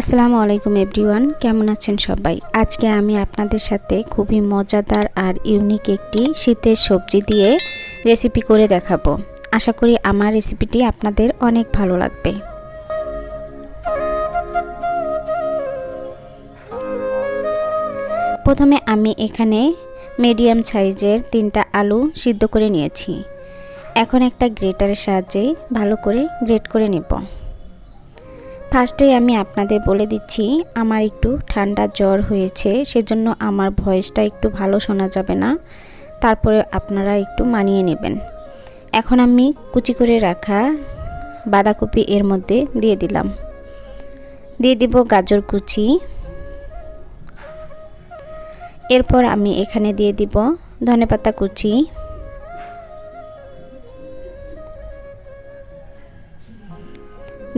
আসসালামু আলাইকুম এভরিওয়ান, কেমন আছেন সবাই? আজকে আমি আপনাদের সাথে খুবই মজাদার আর ইউনিক একটি শীতের সবজি দিয়ে রেসিপি করে দেখাবো। আশা করি আমার রেসিপিটি আপনাদের অনেক ভালো লাগবে। প্রথমে আমি এখানে মিডিয়াম সাইজের তিনটা আলু সিদ্ধ করে নিয়েছি। এখন একটা গ্রেটারের সাহায্যে ভালো করে গ্রেট করে নেব। ফার্স্টেই আমি আপনাদের বলে দিচ্ছি, আমার একটু ঠান্ডা জ্বর হয়েছে, সেজন্য আমার ভয়েসটা একটু ভালো শোনা যাবে না। তারপরে আপনারা একটু মানিয়ে নেবেন। এখন আমি কুচি করে রাখা বাঁধাকপি এর মধ্যে দিয়ে দিলাম। দিয়ে দিব গাজর কুচি। এরপর আমি এখানে দিয়ে দিব ধনেপাতা কুচি।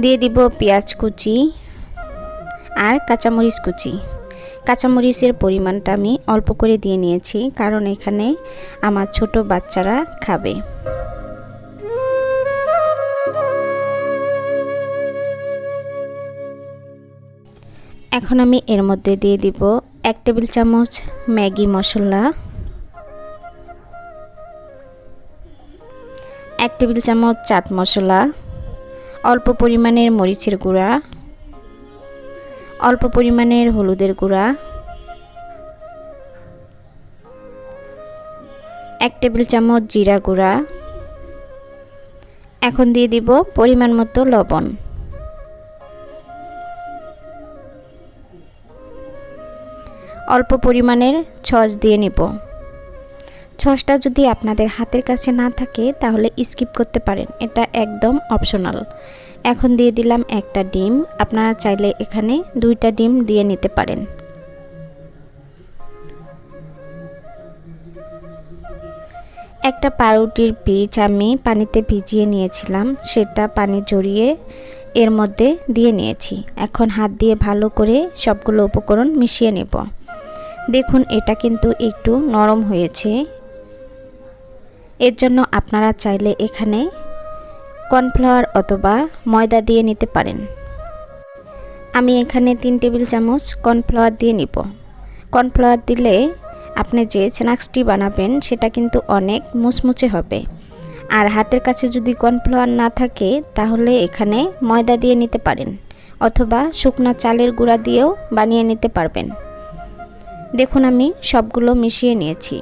দিয়ে দিব পেঁয়াজ কুচি আর কাঁচামরিচ কুচি। কাঁচামরিচের পরিমাণটা আমি অল্প করে দিয়ে নিয়েছি, কারণ এখানে আমার ছোট বাচ্চারা খাবে। এখন আমি এর মধ্যে দিয়ে দিব এক টেবিল চামচ ম্যাগি মশলা। এক টেবিল চামচ চাট মশলা। অল্প পরিমাণের মরিচের গুঁড়া, অল্প পরিমাণের হলুদের গুঁড়া, এক টেবিল চামচ জিরা গুঁড়া, এখন দিয়ে দিব পরিমাণ মতো লবণ। অল্প পরিমাণের ছস দিয়ে নিব। ছসটা যদি আপনাদের হাতের কাছে না থাকে, তাহলে স্কিপ করতে পারেন। এটা একদম অপশনাল এখন দিয়ে দিলাম একটা ডিম। আপনারা চাইলে এখানে দুইটা ডিম দিয়ে নিতে পারেন। একটা পাউরুটির বীজ আমি পানিতে ভিজিয়ে নিয়েছিলাম। সেটা পানি জড়িয়ে এর মধ্যে দিয়ে নিয়েছি। এখন হাত দিয়ে ভালো করে সবগুলো উপকরণ মিশিয়ে নেব। দেখুন, এটা কিন্তু একটু নরম হয়েছে। এর জন্য আপনারা চাইলে এখানে কর্নফ্লাওয়ার অথবা ময়দা দিয়ে নিতে পারেন। আমি এখানে তিন টেবিল চামচ কর্নফ্লাওয়ার দিয়ে নিব। কর্নফ্লাওয়ার দিলে আপনি যে স্ন্যাক্সটি বানাবেন সেটা কিন্তু অনেক মুচমুচে হবে। আর হাতের কাছে যদি কর্নফ্লাওয়ার না থাকে, তাহলে এখানে ময়দা দিয়ে নিতে পারেন অথবা শুকনা চালের গুঁড়া দিয়েও বানিয়ে নিতে পারবেন। দেখুন আমি সবগুলো মিশিয়ে নিয়েছি।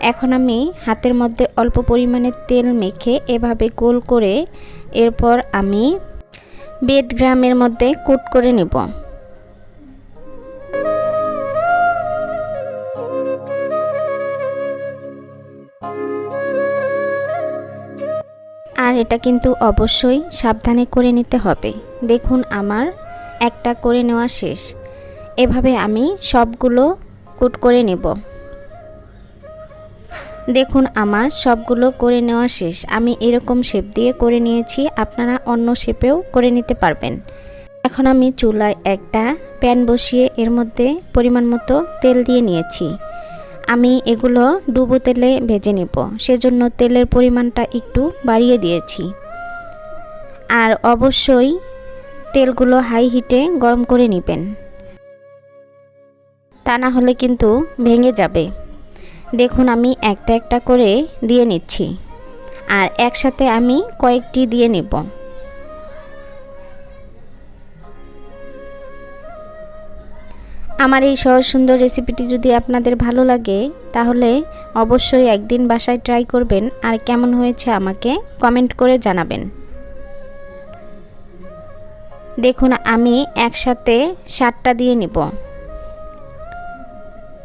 এখন আমি হাতের মধ্যে অল্প পরিমাণে তেল মেখে এভাবে গোল করে এরপর আমি বেড গ্রামের মধ্যে কুট করে নেব। আর এটা কিন্তু অবশ্যই সাবধানে করে নিতে হবে। দেখুন আমার একটা করে নেওয়া শেষ। এভাবে আমি সবগুলো কুট করে নেব। দেখুন, আমার সবগুলো করে নেওয়া শেষ। আমি এরকম শেপ দিয়ে করে নিয়েছি, আপনারা অন্য শেপেও করে নিতে পারবেন। এখন আমি চুলায় একটা প্যান বসিয়ে এর মধ্যে পরিমাণ মতো তেল দিয়ে নিয়েছি। আমি এগুলো ডুবো তেলে ভেজে নেব, সেজন্য তেলের পরিমাণটা একটু বাড়িয়ে দিয়েছি। আর অবশ্যই তেলগুলো হাই হিটে গরম করে নেবেন। তা না হলে কিন্তু ভেঙে যাবে। দেখুন, আমি একটা একটা করে দিয়ে নিচ্ছি। আর একসাথে আমি কয়েকটি দিয়ে নেব। আমার এই সহজ সুন্দর রেসিপিটি যদি আপনাদের ভালো লাগে, তাহলে অবশ্যই একদিন বাসায় ট্রাই করবেন। আর কেমন হয়েছে আমাকে কমেন্ট করে জানাবেন। দেখুন, আমি একসাথে সাতটা দিয়ে নিব।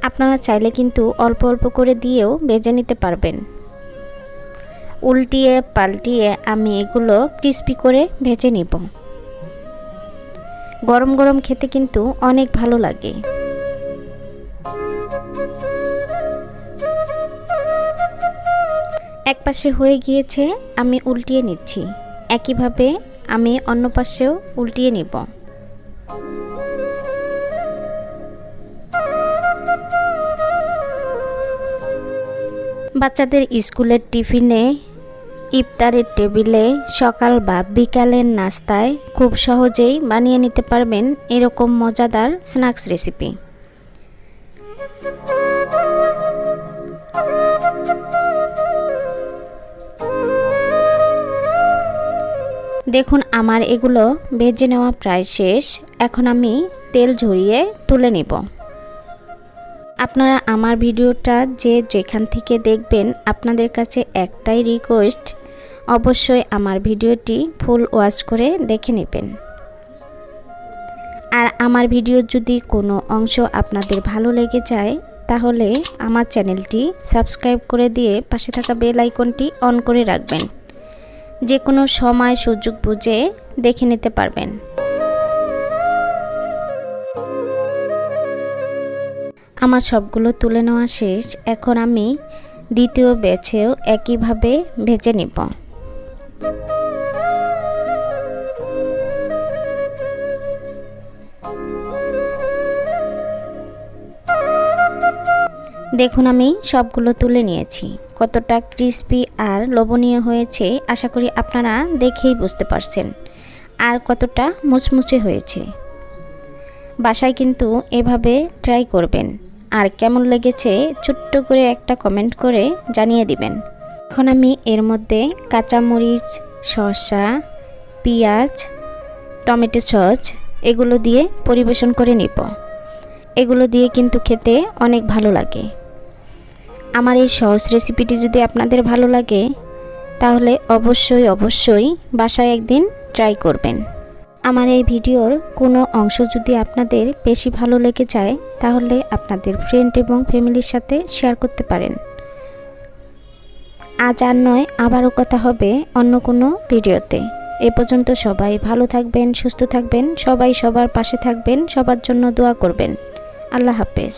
আপনারা চাইলে কিন্তু অল্প অল্প করে দিয়েও বেজে নিতে পারবেন। উল্টিয়ে পাল্টিয়ে আমি এগুলো ক্রিস্পি করে ভেজে নিব। গরম গরম খেতে কিন্তু অনেক ভালো লাগে। এক পাশে হয়ে গিয়েছে, আমি উল্টিয়ে নিচ্ছি। একইভাবে আমি অন্য পাশেও উল্টিয়ে নিব। বাচ্চাদের স্কুলের টিফিনে, ইফতারের টেবিলে, সকাল বা বিকালের নাস্তায় খুব সহজেই বানিয়ে নিতে পারবেন এরকম মজাদার স্ন্যাক্স রেসিপি। দেখুন, আমার এগুলো ভেজে নেওয়া প্রায় শেষ। এখন আমি তেল ঝরিয়ে তুলে নিব। আপনারা আমার ভিডিওটা যে যেখান থেকে দেখবেন আপনাদের কাছে একটাই রিকোয়েস্ট অবশ্যই আমার ভিডিওটি ফুল ওয়াচ করে দেখে নেবেন। আর আমার ভিডিও যদি কোনো অংশ আপনাদের ভালো লেগে যায়, তাহলে আমার চ্যানেলটি সাবস্ক্রাইব করে দিয়ে পাশে থাকা বেল আইকনটি অন করে রাখবেন। যে কোনো সময় সুযোগ বুঝে দেখে নিতে পারবেন। আমার সবগুলো তুলে নেওয়া শেষ, এখন আমি দ্বিতীয় ব্যাচেও একইভাবে ভেজে নিব। দেখুন আমি সবগুলো তুলে নিয়েছি। কতটা ক্রিস্পি আর লোভনীয় হয়েছে, আশা করি আপনারা দেখেই বুঝতে পারছেন। আর কতটা মুচমুচে হয়েছে। বাসায় কিন্তু এভাবে ট্রাই করবেন। আর কেমন লেগেছে ছোট্ট করে একটা কমেন্ট করে জানিয়ে দিবেন। এখন আমি এর মধ্যে কাঁচামরিচ, শসা, পেঁয়াজ, টমেটো সস এগুলো দিয়ে পরিবেশন করে নিব। এগুলো দিয়ে কিন্তু খেতে অনেক ভালো লাগে। আমার এই সহজ রেসিপিটি যদি আপনাদের ভালো লাগে, তাহলে অবশ্যই অবশ্যই বাসায় একদিন ট্রাই করবেন। আমার এই ভিডিওর কোনো অংশ যদি আপনাদের বেশি ভালো লেগে যায়, তাহলে আপনাদের ফ্রেন্ড এবং ফ্যামিলির সাথে শেয়ার করতে পারেন। আজ আর নয়, আবারও কথা হবে অন্য কোনো ভিডিওতে। এ পর্যন্ত সবাই ভালো থাকবেন, সুস্থ থাকবেন, সবাই সবার পাশে থাকবেন, সবার জন্য দোয়া করবেন। আল্লাহ হাফেজ।